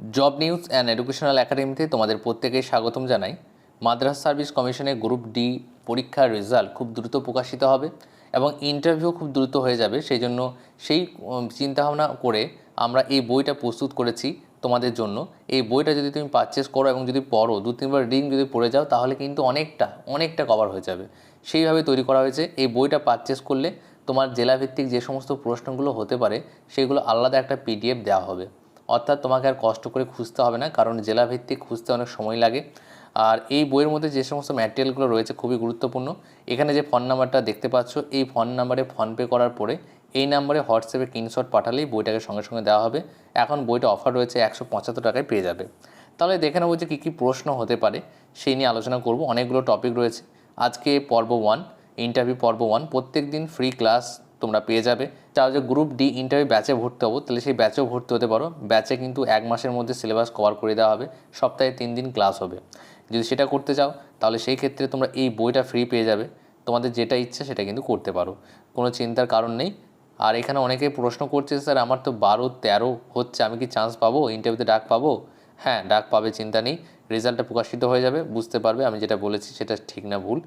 Job news and educational একাডেমিতে তোমাদের প্রত্যেকেই স্বাগতম জানাই। মাদ্রাস সার্ভিস কমিশনের গ্রুপ ডি পরীক্ষার রেজাল্ট খুব দ্রুত প্রকাশিত হবে এবং ইন্টারভিউ খুব দ্রুত হয়ে যাবে। সেই জন্য সেই চিন্তাভাবনা করে আমরা এই বইটা প্রস্তুত করেছি তোমাদের জন্য। এই বইটা যদি তুমি পারচেস করো এবং যদি পড়ো, দু, তিনবার রিং যদি পড়ে যাও, তাহলে কিন্তু অনেকটা অনেকটা কভার হয়ে যাবে। সেইভাবে তৈরি করা হয়েছে। এই বইটা পারচেস করলে তোমার জেলাভিত্তিক যে সমস্ত প্রশ্নগুলো হতে পারে, সেগুলো আলাদা একটা পিডিএফ দেওয়া হবে। অর্থাৎ তোমাকে আর কষ্ট করে খুঁজতে হবে না, কারণ জেলাভিত্তিক খুঁজতে অনেক সময় লাগে। আর এই বইয়ের মধ্যে যে সমস্ত ম্যাটেরিয়ালগুলো রয়েছে খুবই গুরুত্বপূর্ণ। এখানে যে ফোন নাম্বারটা দেখতে পাচ্ছ, এই ফোন নাম্বারে ফোনপে করার পরে এই নাম্বারে হোয়াটসঅ্যাপে স্ক্রিনশট পাঠালেই বইটাকে সঙ্গে সঙ্গে দেওয়া হবে। এখন বইটা অফার রয়েছে একশো পঁচাত্তর টাকায় পেয়ে যাবে। তাহলে দেখে নেব যে কী কী প্রশ্ন হতে পারে, সেই নিয়ে আলোচনা করব। অনেকগুলো টপিক রয়েছে। আজকে পর্ব ওয়ান ইন্টারভিউ পর্ব ওয়ান প্রত্যেক দিন ফ্রি ক্লাস তোমরা পেয়ে যাবে। চাও যে গ্রুপ ডি ইন্টারভিউ ব্যাচে ভর্তি হব, তাহলে সেই ব্যাচেও ভর্তি হতে পারো। ব্যাচে কিন্তু এক মাসের মধ্যে সিলেবাস কভার করে দেওয়া হবে। সপ্তাহে তিন দিন ক্লাস হবে। যদি সেটা করতে চাও, তাহলে সেই ক্ষেত্রে তোমরা এই বইটা ফ্রি পেয়ে যাবে। তোমাদের যেটা ইচ্ছে সেটা কিন্তু করতে পারো। কোনো চিন্তার কারণ নেই। আর এখানে অনেকে প্রশ্ন করছে, স্যার, আমার তো বারো, তেরো হচ্ছে, আমি কি চান্স পাবো? ইন্টারভিউতে ডাক পাবো? হ্যাঁ ডাক পাবে, চিন্তা নেই। রেজাল্টটা প্রকাশিত হয়ে যাবে, বুঝতে পারবে। আমি যেটা বলেছি সেটা ঠিক না, ভুল।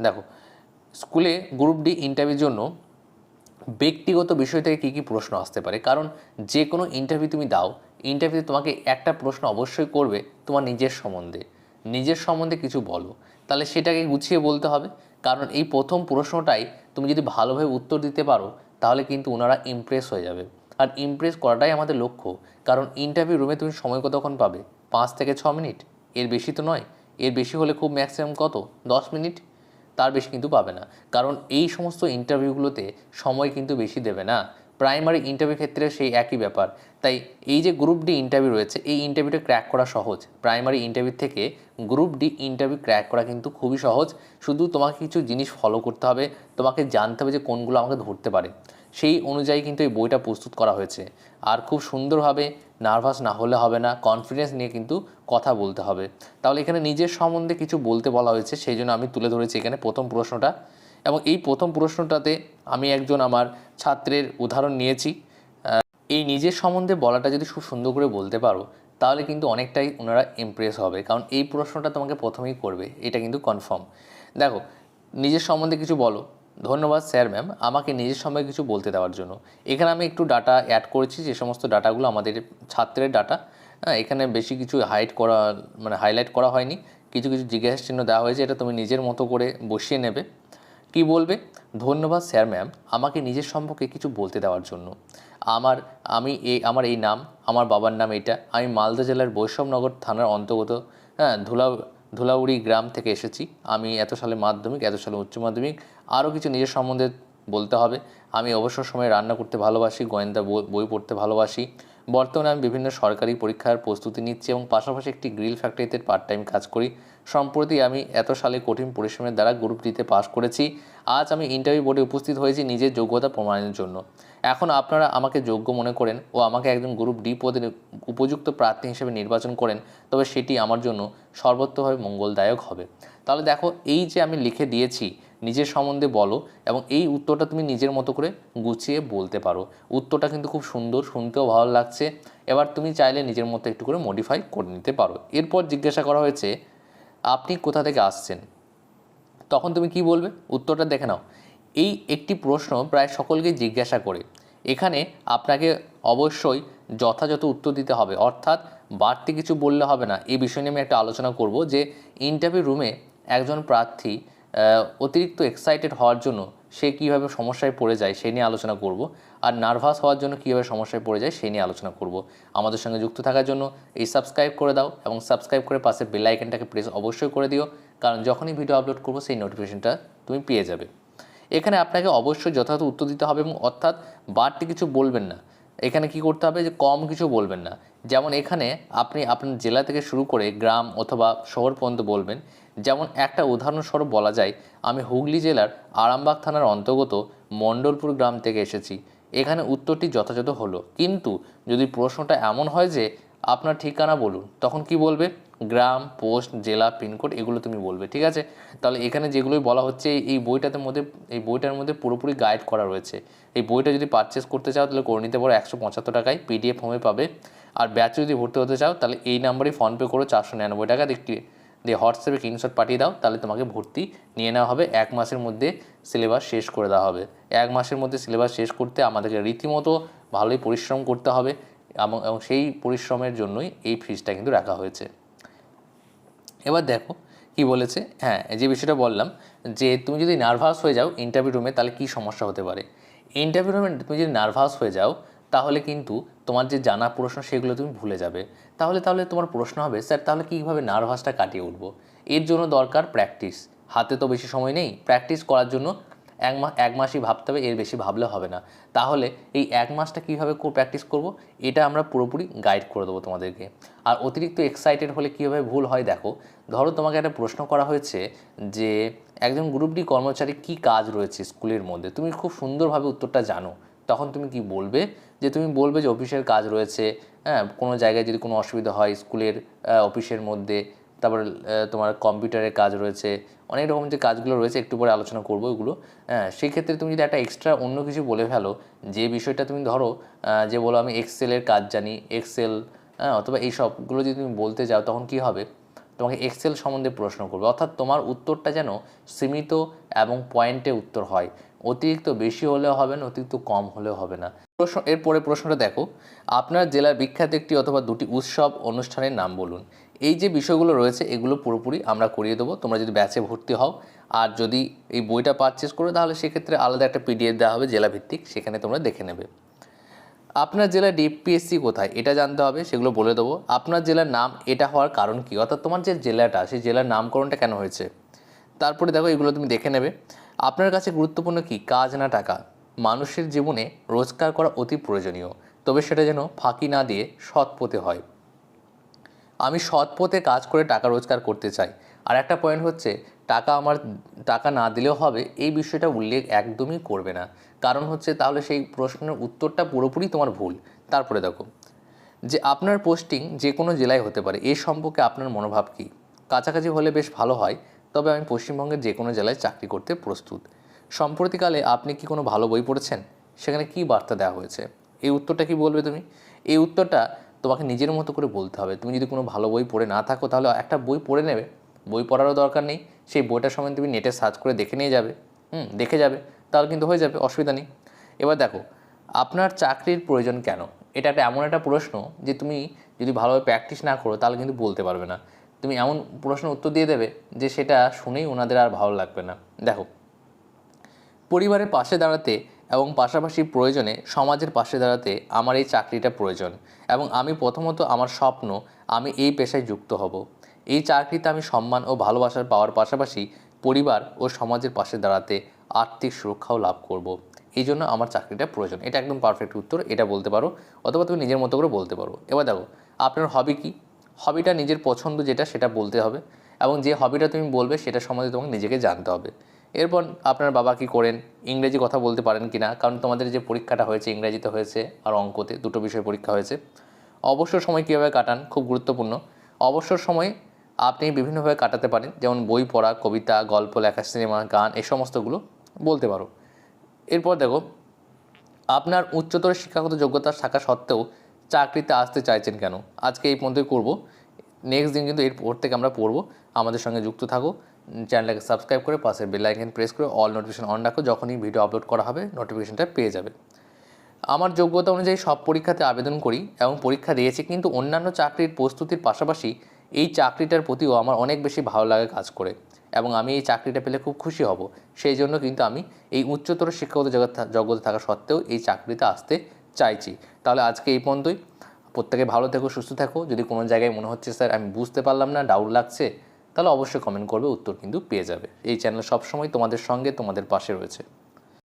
দেখো স্কুলে গ্রুপ ডি ইন্টারভিউর জন্য ব্যক্তিগত বিষয় থেকে কী কী প্রশ্ন আসতে পারে? কারণ যে কোনো ইন্টারভিউ তুমি দাও ইন্টারভিউতে তোমাকে একটা প্রশ্ন অবশ্যই করবে তোমার নিজের সম্বন্ধে। নিজের সম্বন্ধে কিছু বলো। তাহলে সেটাকে গুছিয়ে বলতে হবে। কারণ এই প্রথম প্রশ্নটাই তুমি যদি ভালোভাবে উত্তর দিতে পারো, তাহলে কিন্তু ওনারা ইমপ্রেস হয়ে যাবে। আর ইমপ্রেস করাটাই আমাদের লক্ষ্য। কারণ ইন্টারভিউ রুমে তুমি সময় কতক্ষণ পাবে? পাঁচ থেকে ছ মিনিট? এর বেশি তো নয়। এর বেশি হলে খুব ম্যাক্সিমাম কত? দশ মিনিট? তার বেশি কিন্তু পাবে না। কারণ এই সমস্ত ইন্টারভিউগুলোতে সময় কিন্তু বেশি দেবে না। প্রাইমারি ইন্টারভিউ ক্ষেত্রে সেই একই ব্যাপার। তাই এই যে গ্রুপ ডি ইন্টারভিউ রয়েছে, এই ইন্টারভিউটা ক্র্যাক করা সহজ। প্রাইমারি ইন্টারভিউ থেকে গ্রুপ ডি ইন্টারভিউ ক্র্যাক করা কিন্তু খুবই সহজ। শুধু তোমাকে কিছু জিনিস ফলো করতে হবে, তোমাকে জানতে হবে যে কোনগুলো আমাকে ধরতে পারে। সেই অনুযায়ী কিন্তু এই বইটা প্রস্তুত করা হয়েছে। আর খুব সুন্দরভাবে নার্ভাস না হলে হবে না কনফিডেন্স নিয়ে কিন্তু কথা বলতে হবে। তাহলে এখানে নিজের সম্বন্ধে কিছু বলতে বলা হয়েছে, সেই জন্য আমি তুলে ধরেছি এখানে প্রথম প্রশ্নটা। এবং এই প্রথম প্রশ্নটাতে আমি একজন আমার ছাত্রের উদাহরণ নিয়েছি। এই নিজের সম্বন্ধে বলাটা যদি খুব সুন্দর করে বলতে পারো, তাহলে কিন্তু অনেকটাই ওনারা ইমপ্রেস হবে। কারণ এই প্রশ্নটা তোমাকে প্রথমেই করবে, এটা কিন্তু কনফার্ম দেখো, নিজের সম্বন্ধে কিছু বলো। ধন্যবাদ, স্যার, ম্যাম, আমাকে নিজের সময় কিছু বলতে দেওয়ার জন্য। এখানে আমি একটু ডাটা অ্যাড করেছি, যে সমস্ত ডাটাগুলো আমাদের ছাত্রের ডাটা হ্যাঁ এখানে বেশি কিছু হাইড করা মানে হাইলাইট করা হয়নি। কিছু কিছু জিজ্ঞাসা চিহ্ন দেওয়া হয়েছে, এটা তুমি নিজের মতো করে বসিয়ে নেবে। কি বলবে? ধন্যবাদ, স্যার, ম্যাম, আমাকে নিজের সম্পর্কে কিছু বলতে দেওয়ার জন্য। আমার, আমি এই আমার এই নাম, আমার বাবার নাম এটা। আমি মালদা জেলার বৈষ্ণবনগর থানার অন্তর্গত হ্যাঁ ধুলা, ধুলাউড়ি গ্রাম থেকে এসেছি। আমি এত সালে মাধ্যমিক, এত সালে উচ্চ মাধ্যমিক আরও কিছু নিজের সম্বন্ধে বলতে হবে। আমি অবসর সময়ে রান্না করতে ভালোবাসি, গোয়েন্দা বই- পড়তে ভালোবাসি। বর্তমানে আমি বিভিন্ন সরকারি পরীক্ষার প্রস্তুতি নিচ্ছি এবং পাশাপাশি একটি গ্রিল ফ্যাক্টরিতে পার্ট টাইম কাজ করি। সম্প্রতি আমি এত সালে কঠিন পরিশ্রমের দ্বারা গ্রুপ ডিতে পাশ করেছি। আজ আমি ইন্টারভিউ বোর্ডে উপস্থিত হয়েছি নিজের যোগ্যতা প্রমাণের জন্য। এখন আপনারা আমাকে যোগ্য মনে করেন ও আমাকে একজন গ্রুপ ডি পদের উপযুক্ত প্রার্থী হিসেবে নির্বাচন করেন, তবে সেটি আমার জন্য সর্বত্রভাবে মঙ্গলদায়ক হবে। তাহলে দেখো, এই যে আমি লিখে দিয়েছি, নিজের সম্বন্ধে বলো এবং এই উত্তরটা তুমি নিজের মতো করে গুছিয়ে বলতে পারো। উত্তরটা কিন্তু খুব সুন্দর, শুনতেও ভালো লাগছে। এবার তুমি চাইলে নিজের মতো একটু করে মডিফাই করে নিতে পারো। এরপর জিজ্ঞাসা করা হয়েছে, আপনি কোথা থেকে আসছেন? তখন তুমি কি বলবে? উত্তরটা দেখে নাও। এই একটি প্রশ্ন প্রায় সকলকেই জিজ্ঞাসা করে। এখানে আপনাকে অবশ্যই যথাযথ উত্তর দিতে হবে। অর্থাৎ বাড়তি কিছু বললে হবে না। এই বিষয় নিয়ে আমি একটা আলোচনা করব যে ইন্টারভিউ রুমে একজন প্রার্থী অতিরিক্ত এক্সাইটেড হওয়ার জন্য সে কীভাবে সমস্যায় পড়ে যায় সেই নিয়ে আলোচনা করব। আর নার্ভাস হওয়ার জন্য কীভাবে সমস্যায় পড়ে যায় সেই নিয়ে আলোচনা করব। আমাদের সঙ্গে যুক্ত থাকার জন্য এই সাবস্ক্রাইব করে দাও এবং সাবস্ক্রাইব করে পাশে বেল আইকনটাকে প্রেস অবশ্যই করে দিও। কারণ যখনই ভিডিও আপলোড করব, সেই নোটিফিকেশনটা তুমি পেয়ে যাবে। এখানে আপনাকে অবশ্যই যথাযথ উত্তর দিতে হবে এবং অর্থাৎ বাড়তি কিছু বলবেন না। এখানে কি করতে হবে যে কম কিছু বলবেন না। যেমন এখানে আপনি আপনার জেলা থেকে শুরু করে গ্রাম অথবা শহর পর্যন্ত বলবেন। যেমন একটা উদাহরণস্বরূপ বলা যায়, আমি হুগলি জেলার আরামবাগ থানার অন্তর্গত মণ্ডলপুর গ্রাম থেকে এসেছি। এখানে উত্তরটি যথাযথ হলো। কিন্তু যদি প্রশ্নটা এমন হয় যে আপনার ঠিকানা বলুন, তখন কি বলবে? গ্রাম, পোস্ট, জেলা, পিনকোড এগুলো তুমি বলবে, ঠিক আছে? তাহলে এখানে যেগুলোই বলা হচ্ছে, এই- বইটাতে মধ্যে, এই বইটার মধ্যে পুরোপুরি গাইড করা রয়েছে। এই বইটা যদি পারচেস করতে চাও, তাহলে করে নিতে পারো একশো পঁচাত্তর টাকায় পিডিএফ ফর্মে পাবে। আর ব্যাচে যদি ভর্তি হতে চাও, তাহলে এই নাম্বারেই ফোনপে করো, চারশো নিরানব্বই টাকা দেখটি দিয়ে হোয়াটসঅ্যাপে স্ক্রিনশট পাঠিয়ে দাও, তাহলে তোমাকে ভর্তি নিয়ে নেওয়া হবে। এক মাসের মধ্যে সিলেবাস শেষ করে দেওয়া হবে। এক মাসের মধ্যে সিলেবাস শেষ করতে আমাদেরকে রীতিমতো ভালোই পরিশ্রম করতে হবে এবং সেই পরিশ্রমের জন্যই এই ফিজটা কিন্তু রাখা হয়েছে। এবার দেখো কি বলেছে। হ্যাঁ যে বিষয়টা বললাম যে তুমি যদি নার্ভাস হয়ে যাও ইন্টারভিউ রুমে তাহলে কি সমস্যা হতে পারে? ইন্টারভিউ রুমে তুমি যদি নার্ভাস হয়ে যাও, তাহলে কিন্তু তোমার যে জানা প্রশ্ন, সেগুলো তুমি ভুলে যাবে। তাহলে তাহলে তোমার প্রশ্ন হবে, স্যার, তাহলে কীভাবে নার্ভাসটা কাটিয়ে উঠবো? এর জন্য দরকার প্র্যাকটিস হাতে তো বেশি সময় নেই। প্র্যাকটিস করার জন্য এক মাস এক মাসই ভাবতে হবে, এর বেশি ভাবলে হবে না। তাহলে এই এক মাসটা কীভাবে প্র্যাকটিস করব, এটা আমরা পুরোপুরি গাইড করে দেবো তোমাদেরকে। আর অতিরিক্ত এক্সাইটেড হলে কীভাবে ভুল হয় দেখো, ধরো তোমাকে একটা প্রশ্ন করা হয়েছে যে, একজন গ্রুপ ডি কর্মচারী কী কাজ রয়েছে স্কুলের মধ্যে? তুমি খুব সুন্দরভাবে উত্তরটা জানো। তখন তুমি কি বলবে? যে তুমি বলবে যে অফিসের কাজ রয়েছে হ্যাঁ কোনো জায়গায় যদি কোনো অসুবিধা হয় স্কুলের অফিসের মধ্যে তারপর তোমার কম্পিউটারের কাজ রয়েছে, অনেক রকম যে কাজগুলো রয়েছে, একটু পরে আলোচনা করব ওগুলো হ্যাঁ সেই ক্ষেত্রে তুমি যদি একটা এক্সট্রা অন্য কিছু বলে ফেলো, যে বিষয়টা তুমি ধরো যে বলো আমি এক্সেলের কাজ জানি এক্সেল হ্যাঁ অথবা এই সবগুলো যদি তুমি বলতে যাও, তখন কি হবে? তোমাকে এক্সেল সম্বন্ধে প্রশ্ন করবে। অর্থাৎ তোমার উত্তরটা যেন সীমিত এবং পয়েন্টে উত্তর হয়। অতিরিক্ত বেশি হলেও হবে না, অতিরিক্ত কম হলেও হবে না। প্রশ্ন, এরপরে প্রশ্নটা দেখো। আপনার জেলার বিখ্যাত একটি অথবা দুটি উৎসব অনুষ্ঠানের নাম বলুন। এই যে বিষয়গুলো রয়েছে, এগুলো পুরোপুরি আমরা করিয়ে দেবো। তোমরা যদি ব্যাচে ভর্তি হও, আর যদি এই বইটা পারচেস করো, তাহলে সেক্ষেত্রে আলাদা একটা পিডিএফ দেওয়া হবে জেলা ভিত্তিক সেখানে তোমরা দেখে নেবে। আপনার জেলার ডিপিএসসি কোথায়? এটা জানতে হবে, সেগুলো বলে দেবো। আপনার জেলার নাম, এটা হওয়ার কারণ কি? অর্থাৎ তোমার যে জেলাটা, সেই জেলার নামকরণটা কেন হয়েছে? তারপরে দেখো, এগুলো তুমি দেখে নেবে। আপনার কাছে গুরুত্বপূর্ণ কি? কাজ না টাকা? মানুষের জীবনে রোজগার করা অতি প্রয়োজনীয়। তবে সেটা যেন ফাঁকি না দিয়ে সৎ পথে হয়। আমি সৎ পথে কাজ করে টাকা রোজগার করতে চাই। আর একটা পয়েন্ট হচ্ছে, টাকা আমার, টাকা না দিলেও হবে, এই বিষয়টা উল্লেখ একদমই করবে না। কারণ হচ্ছে, তাহলে সেই প্রশ্নের উত্তরটা পুরোপুরি তোমার ভুল। তারপরে দেখো, যে আপনার পোস্টিং যে কোনো জেলায় হতে পারে, এ সম্পর্কে আপনার মনোভাব কী? কাছাকাছি হলে বেশ ভালো হয়, তবে আমি পশ্চিমবঙ্গের যে কোনো জেলায় চাকরি করতে প্রস্তুত। সম্প্রতিকালে আপনি কি কোনো ভালো বই পড়েছেন? সেখানে কি বার্তা দেওয়া হয়েছে? এই উত্তরটা কি বলবে তুমি? এই উত্তরটা তোমাকে নিজের মতো করে বলতে হবে। তুমি যদি কোনো ভালো বই পড়ে না থাকো, তাহলে একটা বই পড়ে নেবে। বই পড়ারও দরকার নেই। সেই বইটার সময় তুমি নেটে সার্চ করে দেখে নিয়ে যাবে। হুম, দেখে যাবে। তাহলে কিন্তু হয়ে যাবে, অসুবিধা নেই। এবার দেখো, আপনার চাকরির প্রয়োজন কেন? এটা একটা এমন একটা প্রশ্ন যে তুমি যদি ভালোভাবে প্র্যাকটিস না করো, তাহলে কিন্তু বলতে পারবে না। তুমি এমন প্রশ্ন উত্তর দিয়ে দেবে যে সেটা শুনেই ওনাদের আর ভালো লাগবে না। দেখো পরিবারের পাশে দাঁড়াতে এবং পাশাপাশি প্রয়োজনে সমাজের পাশে দাঁড়াতে আমার এই চাকরিটা প্রয়োজন এবং আমি প্রথমত আমার স্বপ্ন, আমি এই পেশায় যুক্ত হব। এই চাকরিতে আমি সম্মান ও ভালোবাসার পাওয়ার পাশাপাশি পরিবার ও সমাজের পাশে দাঁড়াতে আর্থিক সুরক্ষাও লাভ করব। এই জন্য আমার চাকরিটা প্রয়োজন। এটা একদম পারফেক্ট উত্তর। এটা বলতে পারো অথবা তুমি নিজের মতো করে বলতে পারো। এবার দেখো, আপনার হবি কি? হবিটা নিজের পছন্দ যেটা সেটা বলতে হবে এবং যে হবিটা তুমি বলবে সেটা সম্বন্ধে তোমাকে নিজেকে জানতে হবে। এরপর আপনার বাবা কি করেন? ইংরেজি কথা বলতে পারেন কি না কারণ তোমাদের যে পরীক্ষাটা হয়েছে, ইংরেজিতে হয়েছে আর অঙ্কতে দুটো বিষয় পরীক্ষা হয়েছে। অবসর সময় কীভাবে কাটান? খুব গুরুত্বপূর্ণ। অবসর সময় আপনি বিভিন্নভাবে কাটাতে পারেন। যেমন বই পড়া, কবিতা, গল্প, লেখা, সিনেমা, গান, এই সমস্তগুলো বলতে পারো। এরপর দেখো, আপনার উচ্চতর শিক্ষাগত যোগ্যতা থাকা সত্ত্বেও চাকরিতে আসতে চাইছেন কেন? আজকে এই পর্যন্তই করব। নেক্সট দিন কিন্তু এরপর থেকে আমরা পড়ব। আমাদের সঙ্গে যুক্ত থাকো। চ্যানেলটাকে সাবস্ক্রাইব করে পাশের বেল আইকন প্রেস করে অল নোটিফিকেশন অন রাখো যখনই ভিডিও আপলোড করা হবে নোটিফিকেশনটা পেয়ে যাবে। আমার যোগ্যতা অনুযায়ী সব পরীক্ষাতে আবেদন করি এবং পরীক্ষা দিয়েছি, কিন্তু অন্যান্য চাকরির প্রস্তুতির পাশাপাশি এই চাকরিটার প্রতিও আমার অনেক বেশি ভালো লাগে কাজ করে এবং আমি এই চাকরিটা পেলে খুব খুশি হব। সেই জন্য কিন্তু আমি এই উচ্চতর শিক্ষাগত যোগ্যতা থাকা সত্ত্বেও এই চাকরিতে আসতে চাইছি। তাহলে আজকে এই পর্যন্তই। প্রত্যেকে ভালো থেকো, সুস্থ থাকো। যদি কোনো জায়গায় মনে হচ্ছে, স্যার, আমি বুঝতে পারলাম না ডাউট লাগছে তাহলে অবশ্যই কমেন্ট করবে, উত্তর কিন্তু পেয়ে যাবে। এই চ্যানেল সবসময় তোমাদের সঙ্গে, তোমাদের পাশে রয়েছে।